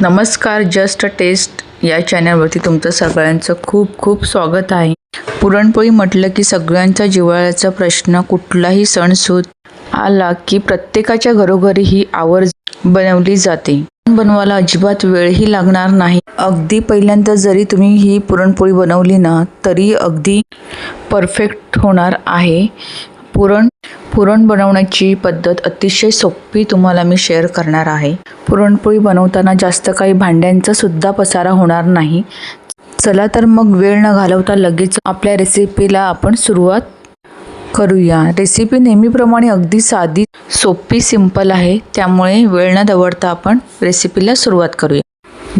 नमस्कार just a test या चॅनलवरती तुमचं सगळ्यांचं खूप खूप स्वागत आहे. पुरणपोळी म्हटलं की सगळ्यांचा जिव्हाळ्याचा प्रश्न कुठलाही सण सूत आला की प्रत्येकाच्या घरोघरी ही आवर्ज बनवली जाते. बनवायला अजिबात वेळही लागणार नाही. अगदी पहिल्यांदा जरी तुम्ही ही पुरणपोळी बनवली ना तरी अगदी परफेक्ट होणार आहे. पुरण पुरण बनवण्याची पद्धत अतिशय सोपी तुम्हाला मी शेअर करणार आहे. पुरणपोळी बनवताना जास्त काही भांड्यांचा सुद्धा पसारा होणार नाही. चला तर मग वेळ न घालवता लगेच आपल्या रेसिपीला आपण सुरुवात करूया. रेसिपी नेहमीप्रमाणे अगदी साधी सोपी सिंपल आहे. त्यामुळे वेळ न दवडता आपण रेसिपीला सुरुवात करूया.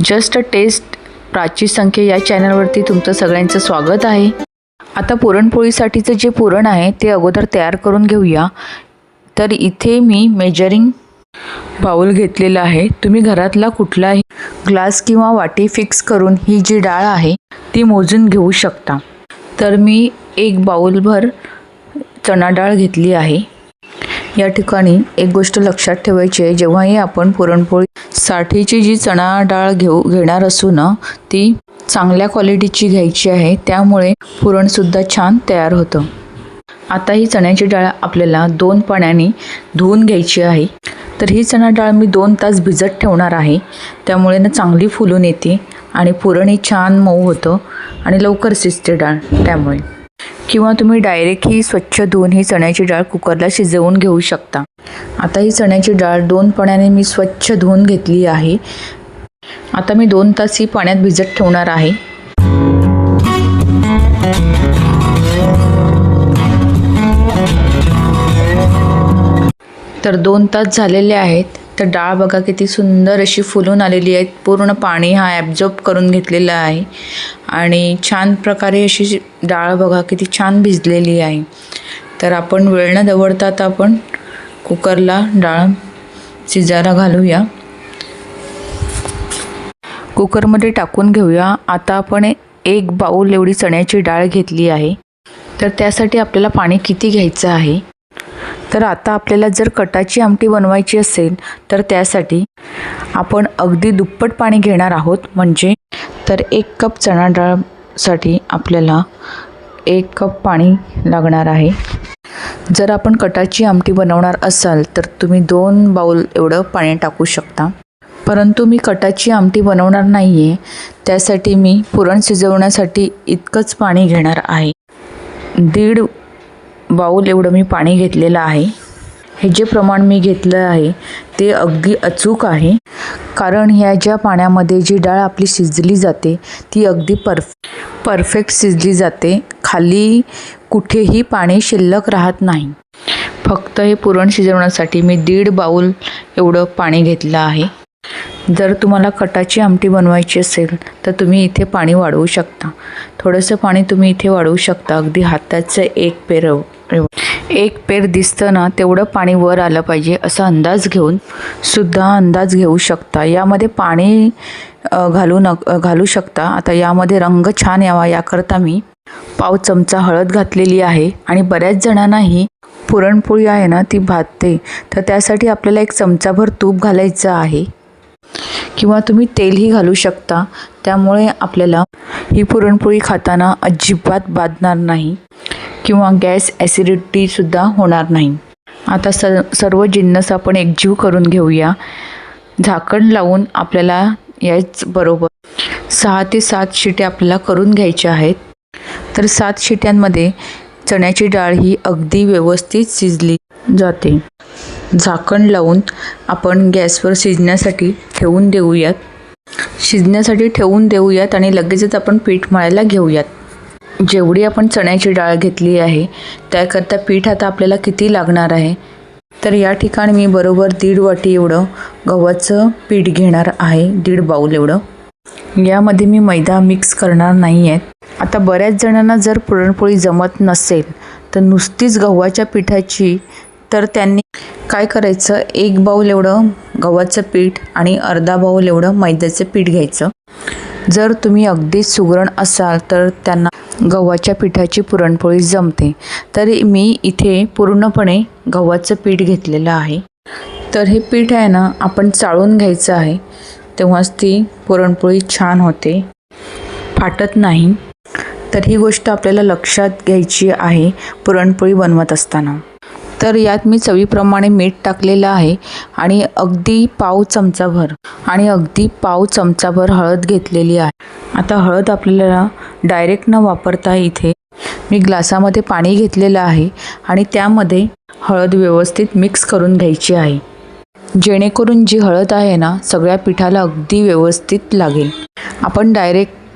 जस्ट टेस्ट प्राची संख्या या चॅनलवरती तुमचं सगळ्यांचं स्वागत आहे. आता पुरणपोळीसाठीचं जे पुरण आहे ते अगोदर तयार करून घेऊया. तर इथे मी मेजरिंग बाऊल घेतलेला आहे. तुम्ही घरातला कुठलाही ग्लास किंवा वाटी फिक्स करून ही जी डाळ आहे ती मोजून घेऊ शकता. तर मी एक बाऊलभर चणा डाळ घेतली आहे. या ठिकाणी एक गोष्ट लक्षात ठेवायची आहे जेव्हाही आपण पुरणपोळी साठीची जी चणा डाळ घेऊ घेणार असू ना ती चांगल्या क्वालिटीची घ्यायची आहे त्यामुळे पुरणसुद्धा छान तयार होतं. आता ही चण्याची डाळ आपल्याला दोन पाण्याने धुवून घ्यायची आहे. तर ही चणा डाळ मी दोन तास भिजत ठेवणार आहे. त्यामुळे ना चांगली फुलून येते आणि पुरणही छान मऊ होतं आणि लवकर शिजते डाळ त्यामुळे. किंवा तुम्ही डायरेक्ट ही स्वच्छ धुवून ही चण्याची डाळ कुकरला शिजवून घेऊ शकता. आता ही चण्याची डाळ दोन पाण्याने मी स्वच्छ धुवून घेतली आहे. आता मी दोन तास ही पाण्यात भिजत ठेवणार आहे. तर दोन तास झालेले आहेत. तर डाळ बघा किती सुंदर अशी फुलून आलेली आहे पूर्ण पाणी हा ॲब्झॉर्ब करून घेतलेला आहे. आणि छान प्रकारे अशी डाळ बघा किती छान भिजलेली आहे. तर आपण वेळ न दवडता आपण कुकरला डाळ शिजायला घालूया. कुकरमध्ये टाकून घेऊया. आता आपण एक बाऊल एवढी चण्याची डाळ घेतली आहे. तर त्यासाठी आपल्याला पाणी किती घ्यायचं आहे? तर आता आपल्याला जर कटाची आमटी बनवायची असेल तर त्यासाठी आपण अगदी दुप्पट पाणी घेणार आहोत. म्हणजे तर एक कप चणा डाळसाठी आपल्याला एक कप पाणी लागणार आहे. जर आपण कटाची आमटी बनवणार असाल तर तुम्ही दोन बाऊल एवढं पाणी टाकू शकता. परंतु मी कटाची आमटी बनवणार नाही आहे त्यासाठी मी पुरण शिजवण्यासाठी इतकंच पाणी घेणार आहे. दीड बाऊल एवढं मी पाणी घेतलेलं आहे. हे जे प्रमाण मी घेतलं आहे ते अगदी अचूक आहे. कारण ह्या ज्या पाण्यामध्ये जी डाळ आपली शिजली जाते ती अगदी परफ परफेक्ट शिजली जाते. खाली कुठेही पाणी शिल्लक राहत नाही. फक्त हे पुरण शिजवण्यासाठी मी दीड बाऊल एवढं पाणी घेतलं आहे. जर तुम्हाला कटाची आमटी बनवायची असेल तर तुम्ही इथे पाणी वाढवू शकता. थोडंसं पाणी तुम्ही इथे वाढवू शकता. अगदी हाताचं एक पेर एक पेर दिसतं ना तेवढं पाणी वर आलं पाहिजे असा अंदाज घेऊन सुद्धा अंदाज घेऊ शकता. यामध्ये पाणी घालू न घालू शकता. आता यामध्ये रंग छान यावा याकरता मी पाव चमचा हळद घातलेली आहे आणि बऱ्याच जणांनाही पुरणपोळी आहे ना ती भाजते तर त्यासाठी आपल्याला एक चमचाभर तूप घालायचं आहे. किंवा तुम्ही तेलही घालू शकता त्यामुळे आपल्याला ही पुरणपोळी खाताना अजिबात बाधणार नाही किंवा गॅस ॲसिडिटीसुद्धा होणार नाही. आता स सर्व जिन्नस आपण एकजीव करून घेऊया. झाकण लावून आपल्याला याच बरोबर सहा ते सात शिट्या आपल्याला करून घ्यायच्या आहेत. तर सात शिट्यांमध्ये चण्याची डाळ ही अगदी व्यवस्थित शिजली जाते. झाकण लावून आपण गॅसवर शिजण्यासाठी ठेवून देऊयात. शिजण्यासाठी ठेवून देऊयात आणि लगेचच आपण पीठ मळायला घेऊयात. जेवढी आपण चण्याची डाळ घेतली आहे त्याकरता पीठ आता आपल्याला किती लागणार आहे? तर या ठिकाणी मी बरोबर दीड वाटी एवढं गव्हाचं पीठ घेणार आहे दीड बाऊल एवढं. यामध्ये मी मैदा मिक्स करणार नाही आहेत आता बऱ्याच जणांना जर पुरणपोळी जमत नसेल तर नुसतीच गव्हाच्या पिठाची तर त्यांनी काय करायचं? एक बाऊल एवढं गव्हाचं पीठ आणि अर्धा बाऊल एवढं मैद्याचं पीठ घ्यायचं. जर तुम्ही अगदीच सुगरण असाल तर त्यांना गव्हाच्या पिठाची पुरणपोळी जमते. तर मी इथे पूर्णपणे गव्हाचं पीठ घेतलेलं आहे. तर हे पीठ आहे ना आपण चाळून घ्यायचं आहे. तेव्हाच ती पुरणपोळी छान होते. फाटत नाही. तर ही गोष्ट आपल्याला लक्षात घ्यायची आहे पुरणपोळी बनवत असताना. तर यात मी चवीप्रमाणे मीठ टाकलेलं आहे आणि अगदी पाव चमचाभर आणि अगदी पाव चमचाभर हळद घेतलेली आहे. आता हळद आपल्याला डायरेक्ट न वापरता इथे मी ग्लासामध्ये पाणी घेतलेलं आहे आणि त्यामध्ये हळद व्यवस्थित मिक्स करून घ्यायची आहे. जेणेकरून जी हळद आहे ना सगळ्या पिठाला अगदी व्यवस्थित लागेल. आपण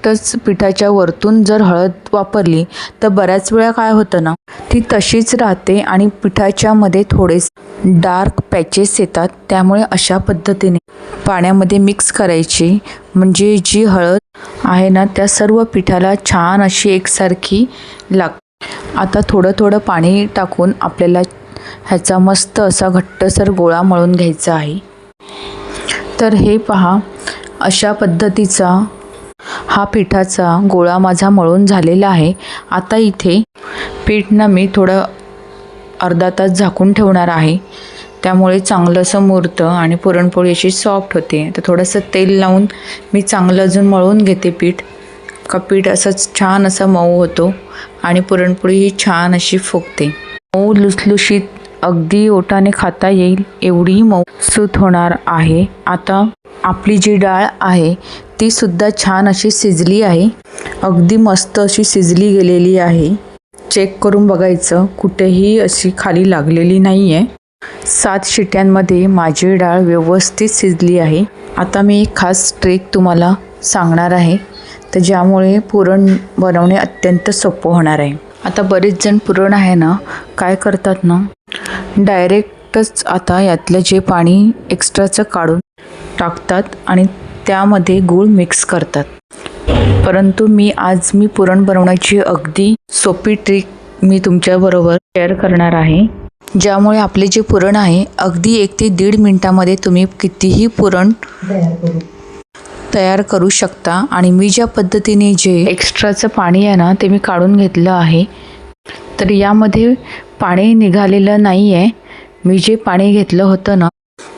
फक्तच पिठाच्या वरतून जर हळद वापरली तर बऱ्याच वेळा काय होतं ना ती तशीच राहते आणि पिठाच्यामध्ये थोडेस डार्क पॅचेस येतात त्यामुळे अशा पद्धतीने पाण्यामध्ये मिक्स करायची. म्हणजे जी हळद आहे ना त्या सर्व पिठाला छान अशी एकसारखी लाग आता थोडं थोडं पाणी टाकून आपल्याला ह्याचा मस्त असा घट्टसर गोळा मळून घ्यायचा आहे. तर हे पहा अशा पद्धतीचा हा पिठाचा गोळा माझा मळून झालेला आहे. आता इथे पीठ ना मी थोडं अर्धा तास झाकून ठेवणार आहे. त्यामुळे चांगलं असं मुरतं आणि पुरणपोळी अशी सॉफ्ट होते. तर थोडंसं तेल लावून मी चांगलं अजून मळून घेते पीठ. का पीठ असंच छान असा मऊ होतो आणि पुरणपोळी ही छान अशी फुगते. मऊ लुसलुशीत अगदी ओटाने खाता येईल एवढी मऊ सूत होणार आहे. आता आपली जी डाळ आहे ती सुद्धा छान अशी शिजली आहे. अगदी मस्त अशी शिजली गेलेली आहे. चेक करून बघायचं कुठेही अशी खाली लागलेली नाही आहे सात शिट्यांमध्ये माझी डाळ व्यवस्थित शिजली आहे. आता मी एक खास ट्रेक तुम्हाला सांगणार आहे. तर ज्यामुळे पुरण बनवणे अत्यंत सोपं होणार आहे. आता बरेच जण पुरण आहे ना काय करतात ना डायरेक्टच आता यातलं जे पाणी एक्स्ट्राचं काढून टाकतात आणि त्यामध्ये गूळ मिक्स करतात. परंतु मी आज मी पुरण बनवण्याची अगदी सोपी ट्रिक मी तुमच्याबरोबर शेअर करणार आहे. ज्यामुळे आपले जे पुरण आहे अगदी एक ते दीड मिनटामध्ये तुम्ही कितीही पुरण तयार करू शकता आणि मी ज्या पद्धतीने जे एक्स्ट्राचं पाणी आहे ना ते मी काढून घेतलं आहे तर यामध्ये पाणी निघालेलं नाही आहे मी जे पाणी घेतलं होतं ना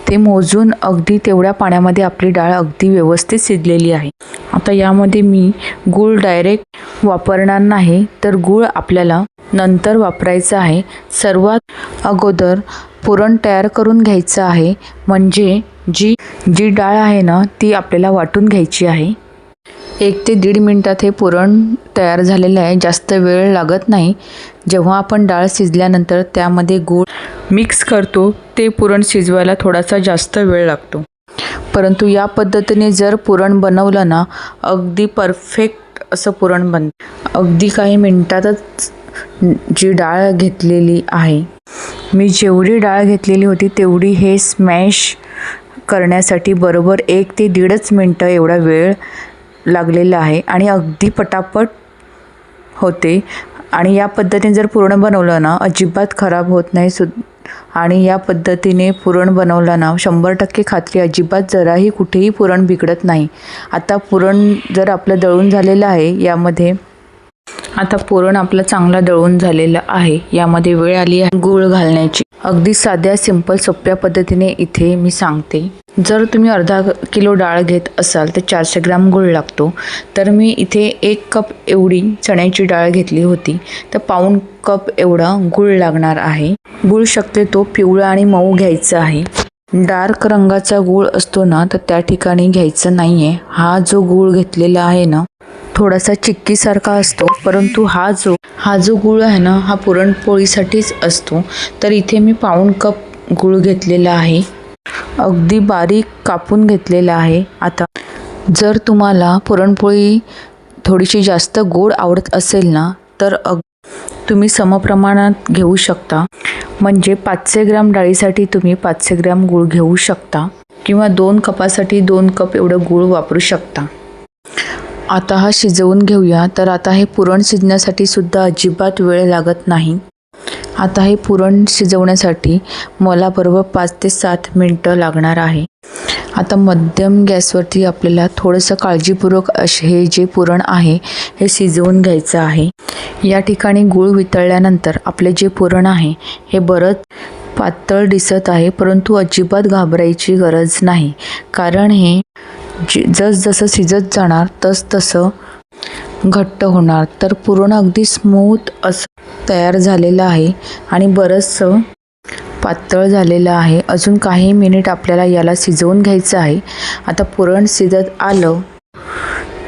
ते मोजून अगदी तेवढ्या पाण्यामध्ये आपली डाळ अगदी व्यवस्थित शिजलेली आहे. आता यामध्ये मी गूळ डायरेक्ट वापरणार नाही तर गूळ आपल्याला नंतर वापरायचं आहे. सर्वात अगोदर पुरण तयार करून घ्यायचं आहे म्हणजे जी जी डाळ आहे ना ती आपल्याला वाटून घ्यायची आहे. एक ते दीड मिनटात हे पुरण तयार झालेलं आहे. जास्त वेळ लागत नाही. जेव्हा आपण डाळ शिजल्यानंतर त्यामध्ये गूळ मिक्स करतो ते पुरण शिजवायला थोडासा जास्त वेळ लागतो. परंतु या पद्धतीने जर पुरण बनवलं ना अगदी परफेक्ट असं पुरण बन अगदी काही मिनटातच जी डाळ घेतलेली आहे. मी जेवढी डाळ घेतलेली होती तेवढी हे स्मॅश करण्यासाठी बरोबर एक ते दीडच मिनटं एवढा वेळ लागलेलं आहे आणि अगदी पटापट होते. आणि या पद्धतीने जर पुरण बनवलं ना अजिबात खराब होत नाही सु आणि या पद्धतीने पुरण बनवलं ना शंभर टक्के खात्री अजिबात जराही कुठेही पुरण बिघडत नाही. आता पुरण जर आपलं दळून झालेलं आहे यामध्ये आता पुरण आपलं चांगलं दळून झालेलं आहे. यामध्ये वेळ आली आहे. गूळ घालण्याची. अगदी साध्या सिंपल सोप्या पद्धतीने इथे मी सांगते. जर तुम्ही अर्धा किलो डाळ घेत असाल तर चारशे ग्राम गूळ लागतो. तर मी इथे एक कप एवढी चण्याची डाळ घेतली होती. तर पाऊण कप एवढा गूळ लागणार आहे. गूळ शक्यतो पिवळा आणि मऊ घ्यायचा आहे. डार्क रंगाचा गूळ असतो ना तर त्या ठिकाणी घ्यायचं नाही आहे हा जो गूळ घेतलेला आहे ना थोडासा चिक्कीसारखा असतो परंतु हा जो हा जो गूळ आहे ना हा पुरणपोळीसाठीच असतो. तर इथे मी पाऊण कप गूळ घेतलेला आहे. अगदी बारीक कापून घेतलेला आहे. आता जर तुम्हाला पुरणपोळी थोडीशी जास्त गोड आवडत असेल ना तर अग तुम्ही समप्रमाणात घेऊ शकता. म्हणजे पाचशे ग्रॅम डाळीसाठी तुम्ही पाचशे ग्रॅम गूळ घेऊ शकता. किंवा दोन कपासाठी दोन कप एवढं गूळ वापरू शकता. आता हा शिजवून घेऊया. तर आता हे पुरण शिजण्यासाठी सुद्धा अजिबात वेळ लागत नाही. आता हे पुरण शिजवण्यासाठी मला बरोबर पाच ते सात मिनटं लागणार आहे. आता मध्यम गॅसवरती आपल्याला थोडंसं काळजीपूर्वक असे हे जे पुरण आहे हे शिजवून घ्यायचं आहे. या ठिकाणी गूळ वितळल्यानंतर आपले जे पुरण आहे हे बरंच पातळ दिसत आहे परंतु अजिबात घाबरायची गरज नाही. कारण हे जे जसजसं शिजत जाणार तस तसं घट्ट होणार. तर पुरण अगदी स्मूथ असं तयार झालेलं आहे आणि बरंचसं पातळ झालेलं आहे. अजून काही मिनिट आपल्याला याला शिजवून घ्यायचं आहे. आता पुरण शिजत आलं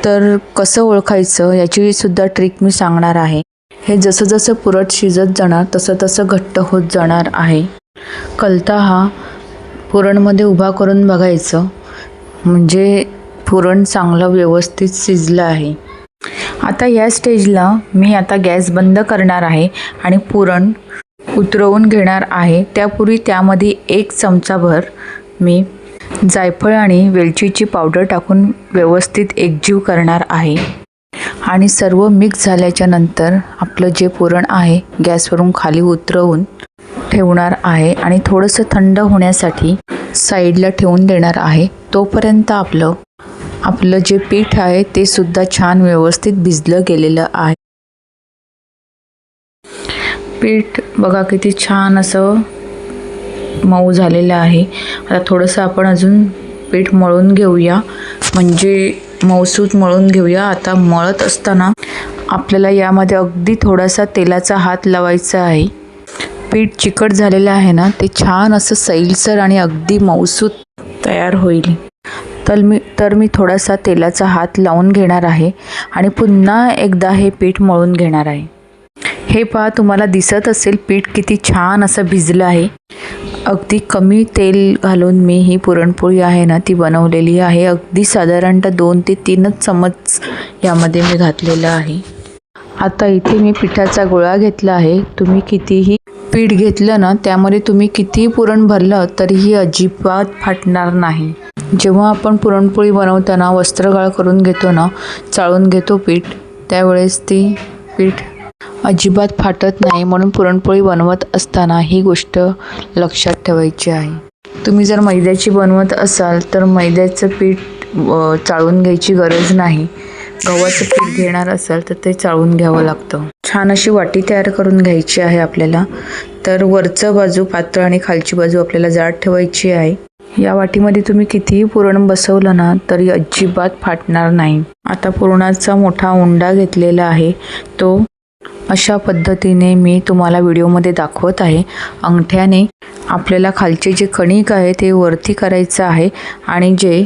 तर कसं ओळखायचं याची सुद्धा ट्रिक मी सांगणार आहे. हे जसं जसं पुरण शिजत जाणार तसं तसं घट्ट होत जाणार आहे. कलता हा पुरणमध्ये उभा करून बघायचं. म्हणजे पुरण चांगलं व्यवस्थित शिजलं आहे. आता या स्टेजला मी आता गॅस बंद करणार आहे आणि पुरण उतरवून घेणार आहे. त्यापूर्वी त्यामध्ये एक चमचाभर मी जायफळ आणि वेलचीची पावडर टाकून व्यवस्थित एकजीव करणार आहे. आणि सर्व मिक्स झाल्याच्यानंतर आपलं जे पुरण आहे गॅसवरून खाली उतरवून ठेवणार आहे. आणि थोडंसं थंड होण्यासाठी साईडला ठेवून देणार आहे. तोपर्यंत आपलं आपलं जे पीठ आहे ते सुद्धा छान व्यवस्थित भिजलं गेलेलं आहे. पीठ बघा किती छान असं मऊ झालेलं आहे. आता थोडंसं आपण अजून पीठ मळून घेऊया. म्हणजे मऊसूत मळून घेऊया. आता मळत असताना आपल्याला यामध्ये अगदी थोडासा तेलाचा हात लावायचा आहे. पीठ चिकट झालेलं आहे ना ते छान असं सैलसर आणि अगदी मऊसूत तयार होईल. तर मी तर मी थोडासा तेलाचा हात लावून घेणार आहे आणि पुन्हा एकदा हे पीठ मळून घेणार आहे. हे पहा तुम्हाला दिसत असेल पीठ किती छान असं भिजलं आहे. अगदी कमी तेल घालून मी ही पुरणपोळी आहे ना ती बनवलेली आहे. अगदी साधारणतः दोन ते तीनच चमच यामध्ये मी घातलेलं आहे. आता इथे मी पिठाचा गोळा घेतला आहे. तुम्ही कितीही पीठ घेतलं ना त्यामध्ये तुम्ही कितीही पुरण भरलं तरीही अजिबात फाटणार नाही. जेव्हा आपण पुरणपोळी बनवताना वस्त्रगाळ करून घेतो ना चाळून घेतो पीठ त्यावेळेस ती पीठ अजिबात फाटत नाही म्हणून पुरणपोळी बनवत असताना ही गोष्ट लक्षात ठेवायची आहे. तुम्ही जर मैद्याची बनवत असाल तर मैद्याचं पीठ चाळून घ्यायची गरज नाही. गव्हाचं पीठ घेणार असाल तर ते चाळून घ्यावं लागतं. छान अशी वाटी तयार करून घ्यायची आहे आपल्याला. तर वरचं बाजू पातळ आणि खालची बाजू आपल्याला जाड ठेवायची आहे. या वाटीमध्ये तुम्ही कितीही पुरण बसवलं ना तरी अजिबात फाटणार नाही. आता पुरणाचा मोठा उंडा घेतलेला आहे. तो अशा पद्धतीने मी तुम्हाला व्हिडिओमध्ये दाखवत आहे. अंगठ्याने आपल्याला खालचे जे कणिक आहे ते वरती करायचं आहे आणि जे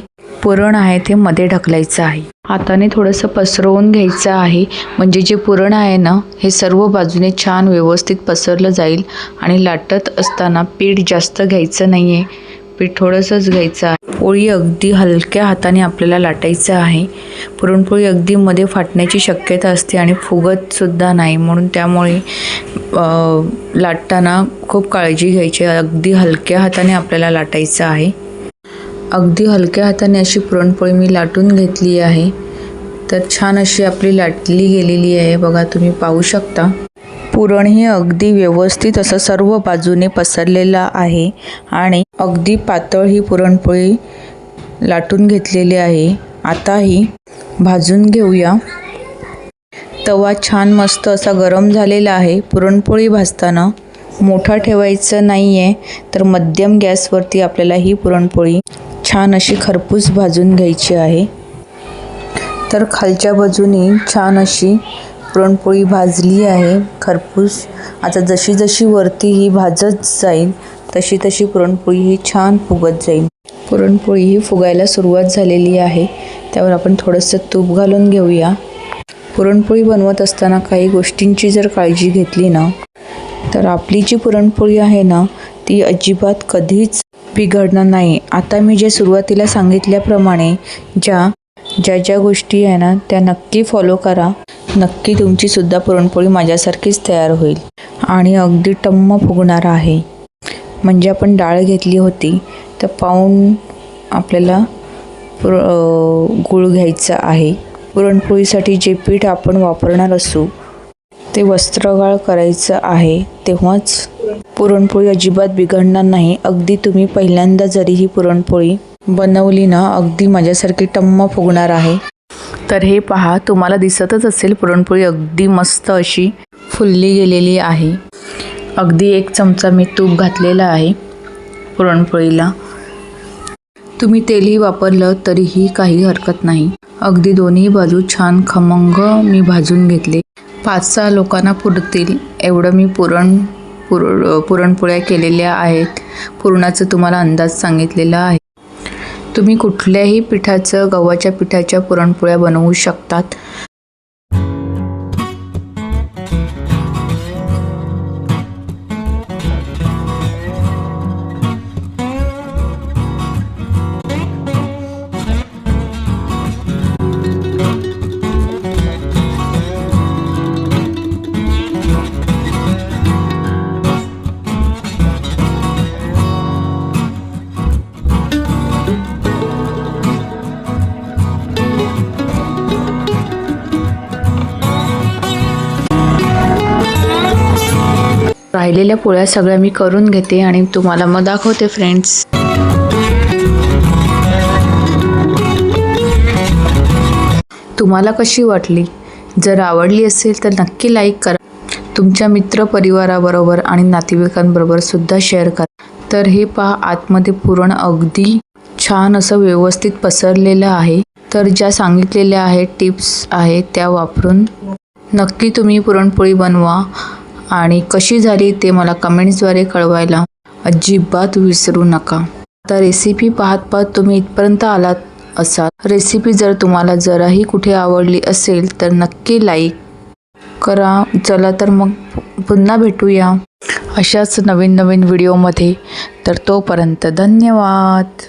पुरण आहे ते मध्ये ढकलायचं आहे. हाताने थोडंसं पसरवून घ्यायचं आहे. म्हणजे जे पुरण आहे ना हे सर्व बाजूने छान व्यवस्थित पसरलं जाईल आणि लाटत असताना पीठ जास्त घ्यायचं नाही आहे पीठ थोडंसंच घ्यायचं आहे. पोळी अगदी हलक्या हाताने आपल्याला लाटायचं आहे. पुरणपोळी अगदी मध्ये फाटण्याची शक्यता असते आणि फुगतसुद्धा नाही. म्हणून त्यामुळे लाटताना खूप काळजी घ्यायची. अगदी हलक्या हाताने आपल्याला लाटायचं आहे. अगदी हलक्या हाताने अशी पुरणपोळी मी लाटून घेतली आहे. तर छान अशी आपली लाटली गेलेली आहे. बघा तुम्ही पाहू शकता. पुरण हे अगदी व्यवस्थित असं सर्व बाजूने पसरलेलं आहे आणि अगदी पातळ ही पुरणपोळी लाटून घेतलेली आहे. आता ही भाजून घेऊया. तवा छान मस्त असा गरम झालेला आहे. पुरणपोळी भाजताना मोठा ठेवायचं नाही आहे तर मध्यम गॅसवरती आपल्याला ही पुरणपोळी छान अशी खरपूस भाजून घ्यायची आहे. तर खालच्या बाजूने छान अशी पुरणपोळी भाजली आहे खरपूस. आता जशी जशी वरती ही भाजत जाईल तशी तशी पुरणपोळी ही छान फुगत जाईल. पुरणपोळी ही फुगायला सुरुवात झालेली आहे. त्यावर आपण थोडंसं तूप घालून घेऊया. पुरणपोळी बनवत असताना काही गोष्टींची जर काळजी घेतली ना तर आपली जी पुरणपोळी आहे ना ती अजिबात कधीच बिघडणार नाही. आता मी जे सुरुवातीला सांगितल्याप्रमाणे ज्या ज्या ज्या गोष्टी आहे ना त्या नक्की फॉलो करा. नक्की तुमचीसुद्धा पुरणपोळी माझ्यासारखीच तयार होईल. आणि अगदी टम्म फुगणार आहे. म्हणजे आपण डाळ घेतली होती तर पाऊण आपल्याला पुर गूळ घ्यायचा आहे. पुरणपोळीसाठी जे पीठ आपण वापरणार असू ते वस्त्रगाळ करायचं आहे तेव्हाच पुरणपोळी अजिबात बिघडणार नाही. अगदी तुम्ही पहिल्यांदा जरी ही पुरणपोळी बनवली ना अगदी माझ्यासारखी टम्म फुगणार आहे. तर हे पहा तुम्हाला दिसतच असेल पुरणपोळी अगदी मस्त अशी फुलली गेलेली आहे. अगदी एक चमचा मी तूप घातलेला आहे पुरणपोळीला. तुम्ही तेलही वापरलं तरीही काही हरकत नाही. अगदी दोन्ही बाजू छान खमंग मी भाजून घेतले. पाच सहा लोकांना पुरतील एवढं मी पुरण पुर पुरणपोळ्या केलेल्या आहेत. पुरणाचं तुम्हाला अंदाज सांगितलेला आहे. तुम्ही कुठल्याही पिठाचं गव्हाच्या पिठाच्या पुरणपोळ्या बनवू शकतात. राहिलेल्या पोळ्या सगळ्या मी करून घेते आणि तुम्हाला मग दाखवते फ्रेंड्स तुम्हाला कशी वाटली? जर आवडली असेल तर नक्की लाईक करा. तुमच्या मित्रपरिवाराबरोबर आणि नातेवाईकांबरोबर सुद्धा शेअर करा. तर हे पहा आतमध्ये पुरण अगदी छान असं व्यवस्थित पसरलेलं आहे. तर ज्या सांगितलेल्या आहेत टिप्स आहेत त्या वापरून नक्की तुम्ही पुरणपोळी बनवा. आणि कशी झाली ते मला कमेंट्सद्वारे कळवायला अजिबात विसरू नका. आता रेसिपी पाहत पाहत तुम्ही इथपर्यंत आलात असाल. रेसिपी जर तुम्हाला जराही कुठे आवडली असेल तर नक्की लाईक करा. चला तर मग पुन्हा भेटूया अशाच नवीन नवीन व्हिडिओमध्ये तर तोपर्यंत धन्यवाद.